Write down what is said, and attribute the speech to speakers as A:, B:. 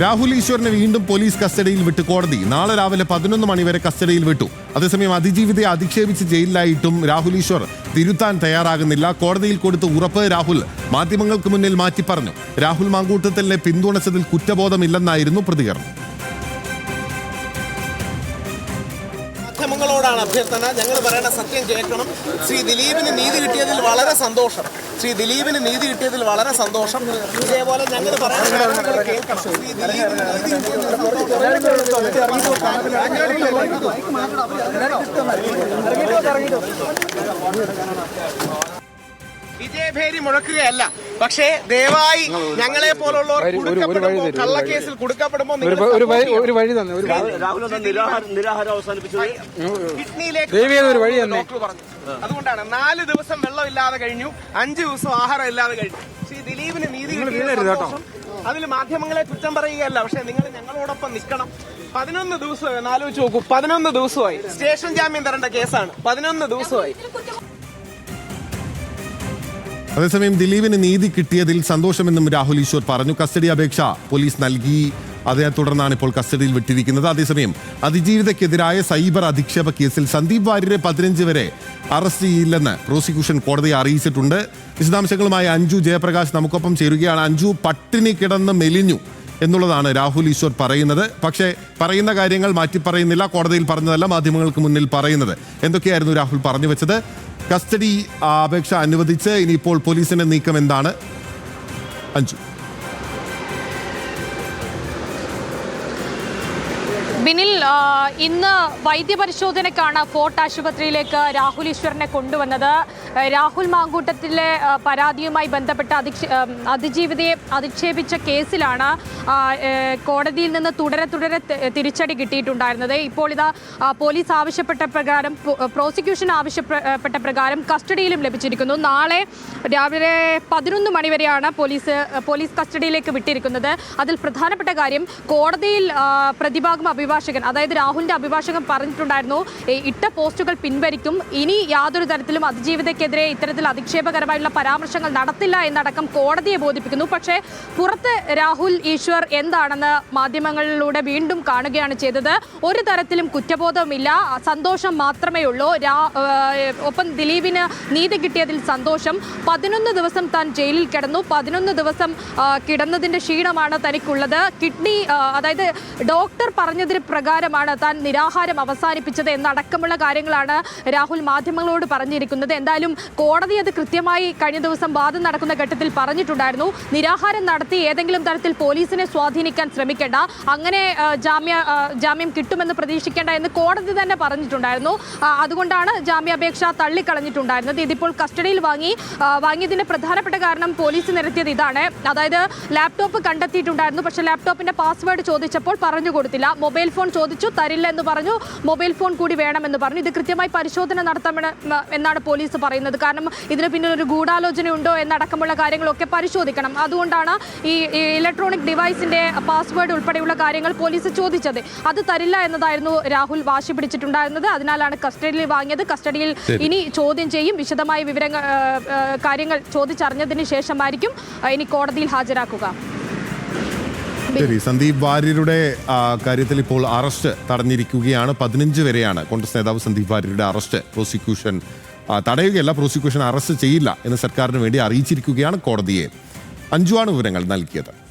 A: രാഹുൽ ഈശ്വറിനെ വീണ്ടും പോലീസ് കസ്റ്റഡിയിൽ വിട്ടു. കോടതി നാളെ രാവിലെ പതിനൊന്ന് മണിവരെ കസ്റ്റഡിയിൽ വിട്ടു. അതേസമയം അതിജീവിതയെ അധിക്ഷേപിച്ച് ജയിലിലായിട്ടും രാഹുൽ ഈശ്വർ തിരുത്താൻ തയ്യാറാകുന്നില്ല. കോടതിയിൽ കൊടുത്ത ഉറപ്പ് രാഹുൽ മാധ്യമങ്ങൾക്ക് മുന്നിൽ മാറ്റി പറഞ്ഞു. രാഹുൽ മാങ്കൂട്ടത്തലിനെ പിന്തുണച്ചതിൽ കുറ്റബോധമില്ലെന്നായിരുന്നു പ്രതികരണം.
B: മാധ്യമങ്ങളോടാണ് അഭ്യർത്ഥന. ഞങ്ങൾ പറയുന്ന സത്യം കേൾക്കണം ശ്രീ ദിലീപിന് നീതി കിട്ടിയതിൽ വളരെ സന്തോഷം. ശ്രീ ദിലീപിന് നീതി കിട്ടിയതിൽ വളരെ സന്തോഷം. ഇതേപോലെ ഞങ്ങൾ പറയുന്ന കാര്യങ്ങൾ കേൾക്കണം വിജയഭേരി മുഴക്കുകയല്ല. പക്ഷേ ദയവായി ഞങ്ങളെ പോലുള്ളവർ കുടുക്കപ്പെടുമ്പോൾ കള്ളക്കേസിൽ കുടുക്കപ്പെടുമ്പോൾ
C: ഒരു വഴി തന്നെ
B: കിഡ്നിയിലേക്ക്. ഡോക്ടർ പറഞ്ഞു. അതുകൊണ്ടാണ് നാല് ദിവസം വെള്ളമില്ലാതെ കഴിഞ്ഞു അഞ്ചു ദിവസം ആഹാരം ഇല്ലാതെ കഴിഞ്ഞു. ശ്രീ ദിലീപിന് നീതി. അതിൽ മാധ്യമങ്ങളെ കുറ്റം പറയുകയല്ല പക്ഷെ നിങ്ങൾ ഞങ്ങളോടൊപ്പം നിൽക്കണം. പതിനൊന്ന് ദിവസമായി ആലോചിച്ച് നോക്കൂ. പതിനൊന്ന് ദിവസമായി. സ്റ്റേഷൻ ജാമ്യം തരേണ്ട കേസാണ്. പതിനൊന്ന് ദിവസമായി.
A: അതേസമയം ദിലീപിന് നീതി കിട്ടിയതിൽ സന്തോഷമെന്നും രാഹുൽ ഈശ്വർ പറഞ്ഞു. കസ്റ്റഡി അപേക്ഷ പോലീസ് നൽകി. അതേ തുടർന്നാണ് ഇപ്പോൾ കസ്റ്റഡിയിൽ വിട്ടിരിക്കുന്നത്. അതേസമയം അതിജീവിതക്കെതിരായ സൈബർ അധിക്ഷേപ കേസിൽ സന്ദീപ് വാര്യരെ പതിനഞ്ച് വരെ അറസ്റ്റ് ചെയ്യില്ലെന്ന് പ്രോസിക്യൂഷൻ കോടതിയെ അറിയിച്ചിട്ടുണ്ട്. വിശദാംശങ്ങളുമായി അഞ്ജു ജയപ്രകാശ് നമുക്കൊപ്പം ചേരുകയാണ്. അഞ്ജു പട്ടിണി കിടന്ന് മെലിഞ്ഞു. എന്നുള്ളതാണ് രാഹുൽ ഈശ്വർ പറയുന്നത്. പക്ഷേ പറയുന്ന കാര്യങ്ങൾ മാറ്റി പറയുന്നില്ല. കോടതിയിൽ പറഞ്ഞതല്ല മാധ്യമങ്ങൾക്ക് മുന്നിൽ പറയുന്നത്. എന്തൊക്കെയായിരുന്നു രാഹുൽ പറഞ്ഞു വെച്ചത്? കസ്റ്റഡി അപേക്ഷ അനുവദിച്ച് ഇനിയിപ്പോൾ പോലീസിന്റെ നീക്കം എന്താണ്? അഞ്ജു.
D: ബിനിൽ ഇന്ന് വൈദ്യപരിശോധനയ്ക്കാണ് ഫോർട്ട് ആശുപത്രിയിലേക്ക് രാഹുൽ ഈശ്വറിനെ കൊണ്ടുവന്നത്. രാഹുൽ മാങ്കൂട്ടത്തിലെ പരാതിയുമായി ബന്ധപ്പെട്ട അധിക്ഷേ അതിജീവിതയെ അധിക്ഷേപിച്ച കേസിലാണ് കോടതിയിൽ നിന്ന് തുടരെ തുടരെ തിരിച്ചടി കിട്ടിയിട്ടുണ്ടായിരുന്നത്. ഇപ്പോൾ ഇതാ പോലീസ് ആവശ്യപ്പെട്ട പ്രകാരം പ്രോസിക്യൂഷൻ ആവശ്യപ്പെട്ട പ്രകാരം കസ്റ്റഡിയിലും ലഭിച്ചിരിക്കുന്നു. നാളെ രാവിലെ പതിനൊന്ന് മണിവരെയാണ് പോലീസ് പോലീസ് കസ്റ്റഡിയിലേക്ക് വിട്ടിരിക്കുന്നത്. അതിൽ പ്രധാനപ്പെട്ട കാര്യം കോടതിയിൽ പ്രതിഭാഗം പ്രതിഭാഗം അഭിഭാഷകൻ അതായത് രാഹുലിന്റെ അഭിഭാഷകൻ പറഞ്ഞിട്ടുണ്ടായിരുന്നു ഇട്ട പോസ്റ്റുകൾ പിൻവലിക്കും. ഇനി യാതൊരു തരത്തിലും അതിജീവിതക്കെതിരെ ഇത്തരത്തിൽ അധിക്ഷേപകരമായുള്ള പരാമർശങ്ങൾ നടത്തില്ല എന്നടക്കം കോടതിയെ ബോധിപ്പിക്കുന്നു. പക്ഷേ പുറത്ത് രാഹുൽ ഈശ്വർ എന്താണെന്ന് മാധ്യമങ്ങളിലൂടെ വീണ്ടും കാണുകയാണ് ചെയ്തത്. ഒരു തരത്തിലും കുറ്റബോധവുമില്ല. സന്തോഷം മാത്രമേ ഉള്ളൂ. ഒപ്പം ദിലീപിന് നീതി കിട്ടിയതിൽ സന്തോഷം. പതിനൊന്ന് ദിവസം താൻ ജയിലിൽ കിടന്നു. പതിനൊന്ന് ദിവസം കിടന്നതിന്റെ ക്ഷീണമാണ് തനിക്കുള്ളത്. കിഡ്നി അതായത് ഡോക്ടർ പറഞ്ഞതിന് പ്രകാരമാണ് താൻ നിരാഹാരം അവസാനിപ്പിച്ചത് എന്നടക്കമുള്ള കാര്യങ്ങളാണ് രാഹുൽ മാധ്യമങ്ങളോട് പറഞ്ഞിരിക്കുന്നത്. എന്തായാലും കോടതി അത് കൃത്യമായി കഴിഞ്ഞ ദിവസം വാദം നടക്കുന്ന ഘട്ടത്തിൽ പറഞ്ഞിട്ടുണ്ടായിരുന്നു. നിരാഹാരം നടത്തി ഏതെങ്കിലും തരത്തിൽ പോലീസിനെ സ്വാധീനിക്കാൻ ശ്രമിക്കേണ്ട. അങ്ങനെ ജാമ്യ ജാമ്യം കിട്ടുമെന്ന് പ്രതീക്ഷിക്കേണ്ട എന്ന് കോടതി തന്നെ പറഞ്ഞിട്ടുണ്ടായിരുന്നു. അതുകൊണ്ടാണ് ജാമ്യാപേക്ഷ തള്ളിക്കളഞ്ഞിട്ടുണ്ടായിരുന്നത്. ഇതിപ്പോൾ കസ്റ്റഡിയിൽ വാങ്ങി വാങ്ങിയതിന്റെ പ്രധാനപ്പെട്ട കാരണം പോലീസ് നിരത്തിയത് ഇതാണ്. അതായത് ലാപ്ടോപ്പ് കണ്ടെത്തിയിട്ടുണ്ടായിരുന്നു. പക്ഷേ ലാപ്ടോപ്പിന്റെ പാസ്വേഡ് ചോദിച്ചപ്പോൾ പറഞ്ഞു കൊടുത്തില്ല. മൊബൈൽ ഫോൺ ചോദിച്ചു തരില്ല എന്ന് പറഞ്ഞു മൊബൈൽ ഫോൺ കൂടി വേണമെന്ന് പറഞ്ഞു. ഇത് കൃത്യമായി പരിശോധന നടത്തണം എന്നാണ് പോലീസ് പറയുന്നത്. കാരണം ഇതിന് പിന്നിൽ ഒരു ഗൂഢാലോചന ഉണ്ടോ എന്നടക്കമുള്ള കാര്യങ്ങളൊക്കെ പരിശോധിക്കണം. അതുകൊണ്ടാണ് ഈ ഇലക്ട്രോണിക് ഡിവൈസിന്റെ പാസ്വേഡ് ഉൾപ്പെടെയുള്ള കാര്യങ്ങൾ പോലീസ് ചോദിച്ചത്. അത് തരില്ല എന്നതായിരുന്നു രാഹുൽ വാശി പിടിച്ചിട്ടുണ്ടായിരുന്നത്. അതിനാലാണ് കസ്റ്റഡിയിൽ വാങ്ങിയത്. കസ്റ്റഡിയിൽ ഇനി ചോദ്യം ചെയ്യും. വിശദമായ വിവരങ്ങൾ കാര്യങ്ങൾ ചോദിച്ചറിഞ്ഞതിന് ശേഷമായിരിക്കും. ഇനി കോടതിയിൽ ഹാജരാക്കുക.
A: ശരി സന്ദീപ് വാര്യരുടെ കാര്യത്തിൽ ഇപ്പോൾ അറസ്റ്റ് തടഞ്ഞിരിക്കുകയാണ്. പതിനഞ്ച് വരെയാണ് കോൺഗ്രസ് നേതാവ് സന്ദീപ് വാര്യരുടെ അറസ്റ്റ്. പ്രോസിക്യൂഷൻ തടയുകയല്ല പ്രോസിക്യൂഷൻ അറസ്റ്റ് ചെയ്യില്ല എന്ന് സർക്കാരിന് വേണ്ടി അറിയിച്ചിരിക്കുകയാണ് കോടതിയെ. അഞ്ചുവാണ് വിവരങ്ങൾ നൽകിയത്.